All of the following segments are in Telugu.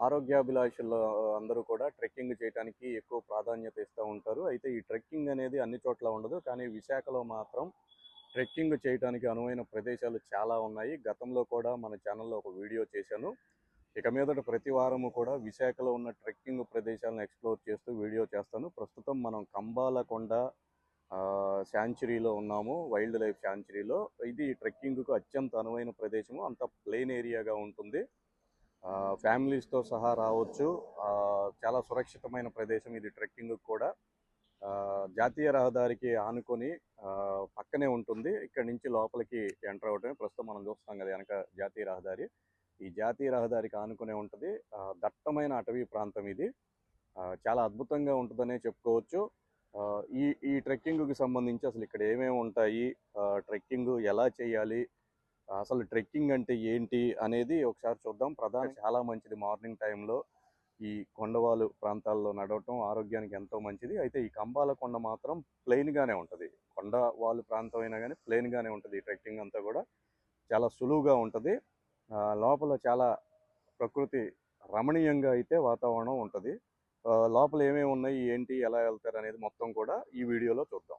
ఆరోగ్యాభిలాషులు అందరూ కూడా ట్రెక్కింగ్ చేయడానికి ఎక్కువ ప్రాధాన్యత ఇస్తూ ఉంటారు. అయితే ఈ ట్రెక్కింగ్ అనేది అన్ని చోట్ల ఉండదు. కానీ విశాఖలో మాత్రం ట్రెక్కింగ్ చేయడానికి అనువైన ప్రదేశాలు చాలా ఉన్నాయి. గతంలో కూడా మన ఛానల్లో ఒక వీడియో చేశాను. ఇక మీదట ప్రతి వారము కూడా విశాఖలో ఉన్న ట్రెక్కింగ్ ప్రదేశాలను ఎక్స్ప్లోర్ చేస్తూ వీడియో చేస్తాను. ప్రస్తుతం మనం కంబాలకొండ శాంచురీలో ఉన్నాము. వైల్డ్ లైఫ్ శాంచురీలో. ఇది ట్రెక్కింగ్కు అత్యంత అనువైన ప్రదేశము. అంత ప్లెయిన్ ఏరియాగా ఉంటుంది. ఫ్యామిలీస్తో సహా రావచ్చు. చాలా సురక్షితమైన ప్రదేశం ఇది ట్రెక్కింగ్ కూడా. జాతీయ రహదారికి ఆనుకొని పక్కనే ఉంటుంది. ఇక్కడ నుంచి లోపలికి ఎంటర్ అవటమే ప్రస్తుతం మనం చూస్తున్నాం కదా వెనక జాతీయ రహదారి. ఈ జాతీయ రహదారికి ఆనుకునే ఉంటుంది. దట్టమైన అటవీ ప్రాంతం ఇది. చాలా అద్భుతంగా ఉంటుందనే చెప్పుకోవచ్చు. ఈ ఈ ట్రెక్కింగ్కి సంబంధించి అసలు ఇక్కడ ఏమేమి ఉంటాయి? ట్రెక్కింగ్ ఎలా చేయాలి? అసలు ట్రెక్కింగ్ అంటే ఏంటి అనేది ఒకసారి చూద్దాం. ప్రధాన చాలా మంచిది మార్నింగ్ టైంలో ఈ కొండవాలు ప్రాంతాల్లో నడవటం ఆరోగ్యానికి ఎంతో మంచిది. అయితే ఈ కంబాల కొండ మాత్రం ప్లెయిన్గానే ఉంటుంది. కొండవాలు ప్రాంతం అయినా కానీ ప్లెయిన్గానే ఉంటుంది ఈ ట్రెక్కింగ్ అంతా కూడా. చాలా సులువుగా ఉంటుంది. లోపల చాలా ప్రకృతి రమణీయంగా అయితే వాతావరణం ఉంటుంది. లోపల ఏమేమి ఉన్నాయి ఏంటి ఎలా వెళ్తారు అనేది మొత్తం కూడా ఈ వీడియోలో చూద్దాం.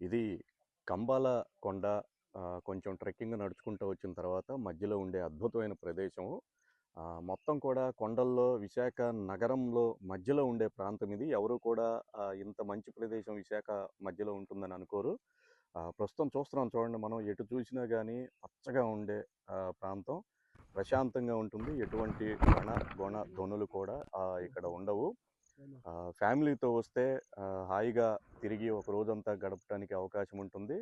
ఇది కంబాల కొండ కొంచెం ట్రెక్కింగ్ నడుచుకుంటూ వచ్చిన తర్వాత మధ్యలో ఉండే అద్భుతమైన ప్రదేశము. మొత్తం కూడా కొండల్లో విశాఖ నగరంలో మధ్యలో ఉండే ప్రాంతం ఇది. ఎవరు కూడా ఇంత మంచి ప్రదేశం విశాఖ మధ్యలో ఉంటుందని అనుకోరు. ప్రస్తుతం చూస్తున్నాం చూడండి మనం. ఎటు చూసినా కానీ పచ్చగా ఉండే ప్రాంతం. ప్రశాంతంగా ఉంటుంది. ఎటువంటి గణ గుణ ధ్వనులు కూడా ఇక్కడ ఉండవు. ఫ్యామిలీతో వస్తే హాయిగా తిరిగి ఒక రోజంతా గడపడానికి అవకాశం ఉంటుంది.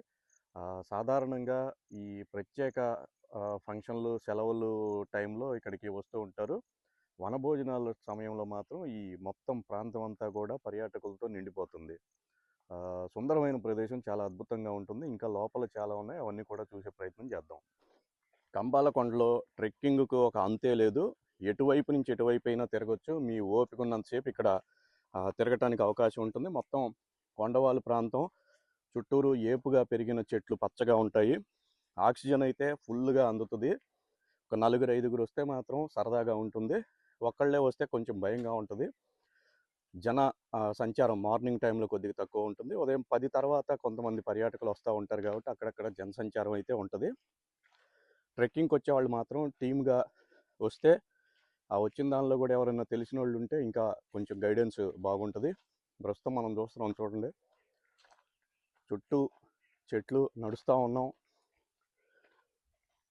సాధారణంగా ఈ ప్రత్యేక ఫంక్షన్లు సెలవులు టైంలో ఇక్కడికి వస్తూ ఉంటారు. వనభోజనాల సమయంలో మాత్రం ఈ మొత్తం ప్రాంతం అంతా కూడా పర్యాటకులతో నిండిపోతుంది. సుందరమైన ప్రదేశం చాలా అద్భుతంగా ఉంటుంది. ఇంకా లోపల చాలా ఉన్నాయి. అవన్నీ కూడా చూసే ప్రయత్నం చేద్దాం. కంబాలకొండలో ట్రెక్కింగ్కు ఒక అంతే లేదు. ఎటువైపు నుంచి ఎటువైపు అయినా తిరగచ్చు. మీ ఓపిక ఉన్నంతసేపు ఇక్కడ తిరగటానికి అవకాశం ఉంటుంది. మొత్తం కొండవాలు ప్రాంతం. చుట్టూరు ఏపుగా పెరిగిన చెట్లు పచ్చగా ఉంటాయి. ఆక్సిజన్ అయితే ఫుల్గా అందుతుంది. ఒక నలుగురు ఐదుగురు వస్తే మాత్రం సరదాగా ఉంటుంది. ఒక్కళ్ళే వస్తే కొంచెం భయంగా ఉంటుంది. జన ఆ, సంచారం మార్నింగ్ టైంలో కొద్దిగా తక్కువ ఉంటుంది. ఉదయం పది తర్వాత కొంతమంది పర్యాటకులు వస్తూ ఉంటారు కాబట్టి అక్కడక్కడ జనసంచారం అయితే ఉంటుంది. ట్రెక్కింగ్కి వచ్చేవాళ్ళు మాత్రం టీమ్గా వస్తే ఆ వచ్చిన దానిలో కూడా ఎవరైనా తెలిసిన వాళ్ళు ఉంటే ఇంకా కొంచెం గైడెన్స్ బాగుంటుంది. ప్రస్తుతం మనం చూస్తున్నాం చూడండి. చుట్టూ చెట్లు నడుస్తూ ఉన్నాం.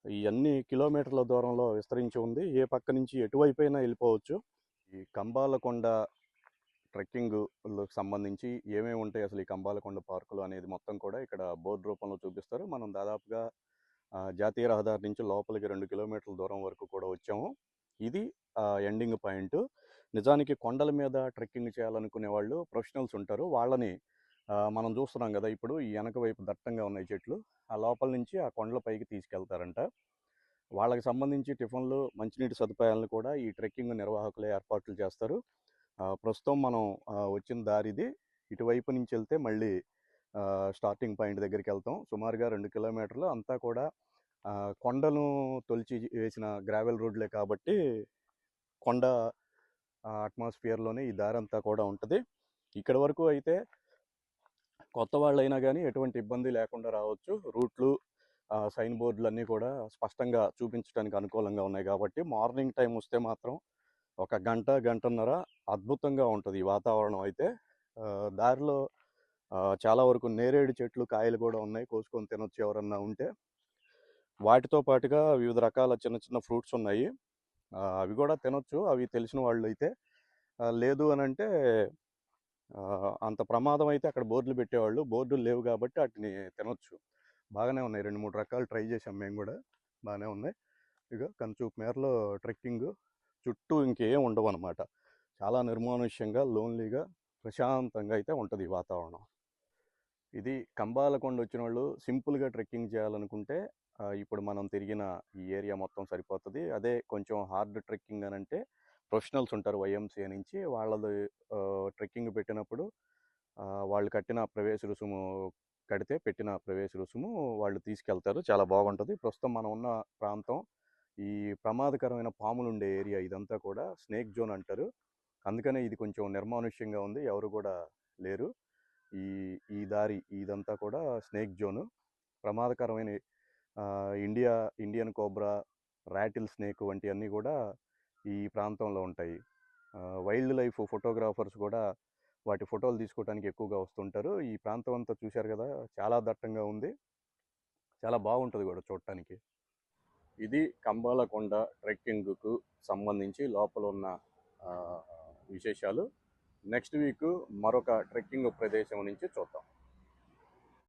ఇవన్నీ కిలోమీటర్ల దూరంలో విస్తరించి ఉంది. ఏ పక్క నుంచి ఎటువైపు అయినా వెళ్ళిపోవచ్చు. ఈ కంబాలకొండ ట్రెక్కింగ్లకు సంబంధించి ఏమేమి ఉంటాయి అసలు ఈ కంబాలకొండ పార్కులు అనేది మొత్తం కూడా ఇక్కడ బోర్డు రూపంలో చూపిస్తారు. మనం దాదాపుగా జాతీయ రహదారి నుంచి లోపలికి రెండు కిలోమీటర్ల దూరం వరకు కూడా వచ్చాము. ఇది ఎండింగ్ పాయింట్. నిజానికి కొండల మీద ట్రెక్కింగ్ చేయాలనుకునే వాళ్ళు ప్రొఫెషనల్స్ ఉంటారు. వాళ్ళని మనం చూస్తున్నాం కదా! ఇప్పుడు ఈ వెనక వైపు దట్టంగా ఉన్నాయి చెట్లు. ఆ లోపల నుంచి ఆ కొండల పైకి తీసుకెళ్తారంట. వాళ్ళకి సంబంధించి టిఫిన్లు మంచినీటి సదుపాయాలను కూడా ఈ ట్రెక్కింగ్ నిర్వాహకులే ఏర్పాట్లు చేస్తారు. ప్రస్తుతం మనం వచ్చిన దారిది ఇటువైపు నుంచి వెళ్తే మళ్ళీ స్టార్టింగ్ పాయింట్ దగ్గరికి వెళ్తాం. సుమారుగా రెండు కిలోమీటర్లు అంతా కూడా కొండను తొలిచి వేసిన గ్రావెల్ రోడ్లే కాబట్టి కొండ అట్మాస్ఫియర్లోనే ఈ దారి అంతా కూడా ఉంటుంది. ఇక్కడ వరకు అయితే కొత్త వాళ్ళైనా కానీ ఎటువంటి ఇబ్బంది లేకుండా రావచ్చు. రూట్లు సైన్ బోర్డులు అన్నీ కూడా స్పష్టంగా చూపించడానికి అనుకూలంగా ఉన్నాయి కాబట్టి మార్నింగ్ టైం వస్తే మాత్రం ఒక గంట గంటన్నర అద్భుతంగా ఉంటుంది ఈ వాతావరణం అయితే. దారిలో చాలా వరకు నేరేడు చెట్లు కాయలు కూడా ఉన్నాయి. కోసుకొని తినొచ్చు ఎవరన్నా ఉంటే. వాటితో పాటుగా వివిధ రకాల చిన్న చిన్న ఫ్రూట్స్ ఉన్నాయి. అవి కూడా తినొచ్చు. అవి తెలిసిన వాళ్ళు అయితే లేదు అని అంటే అంత ప్రమాదం అయితే అక్కడ బోర్డులు పెట్టేవాళ్ళు. బోర్డులు లేవు కాబట్టి వాటిని తినొచ్చు. బాగానే ఉన్నాయి. రెండు మూడు రకాలు ట్రై చేసాం మేము కూడా. బాగానే ఉన్నాయి. ఇక కంచూపు మేరలో ట్రెక్కింగ్ చుట్టూ ఇంకేం ఉండవు అనమాట చాలా నిర్మానుష్యంగా లోన్లీగా ప్రశాంతంగా అయితే ఉంటుంది ఈ వాతావరణం. ఇది కంబాలకొండ వచ్చిన వాళ్ళు సింపుల్గా ట్రెక్కింగ్ చేయాలనుకుంటే ఇప్పుడు మనం తిరిగిన ఈ ఏరియా మొత్తం సరిపోతుంది. అదే కొంచెం హార్డ్ ట్రెక్కింగ్ అని అంటే ప్రొఫెషనల్స్ ఉంటారు వైఎంసీఏ నుంచి వాళ్ళది ట్రెక్కింగ్ పెట్టినప్పుడు వాళ్ళు కట్టిన ప్రవేశ రుసుము కడితే పెట్టిన ప్రవేశ రుసుము వాళ్ళు తీసుకెళ్తారు. చాలా బాగుంటుంది. ప్రస్తుతం మనం ఉన్న ప్రాంతం ఈ ప్రమాదకరమైన పాములు ఉండే ఏరియా ఇదంతా కూడా స్నేక్ జోన్ అంటారు. అందుకనే ఇది కొంచెం నిర్మానుష్యంగా ఉంది. ఎవరు కూడా లేరు. ఈ ఈ దారి ఇదంతా కూడా స్నేక్ జోను. ప్రమాదకరమైన India Indian cobra rattle snake వంటివన్నీ కూడా ఈ ప్రాంతంలో ఉంటాయి. వైల్డ్ లైఫ్ ఫోటోగ్రాఫర్స్ కూడా వాటి ఫోటోలు తీసుకోవడానికి ఎక్కువగా వస్తుంటారు. ఈ ప్రాంతం అంతా చూశారు కదా! చాలా దట్టంగా ఉంది. చాలా బాగుంటుంది కూడా చూడటానికి. ఇది కంబాలకొండ ట్రెక్కింగ్కు సంబంధించి లోపల ఉన్న విశేషాలు. నెక్స్ట్ వీక్ మరొక ట్రెక్కింగ్ ప్రదేశం నుంచి చూద్దాం.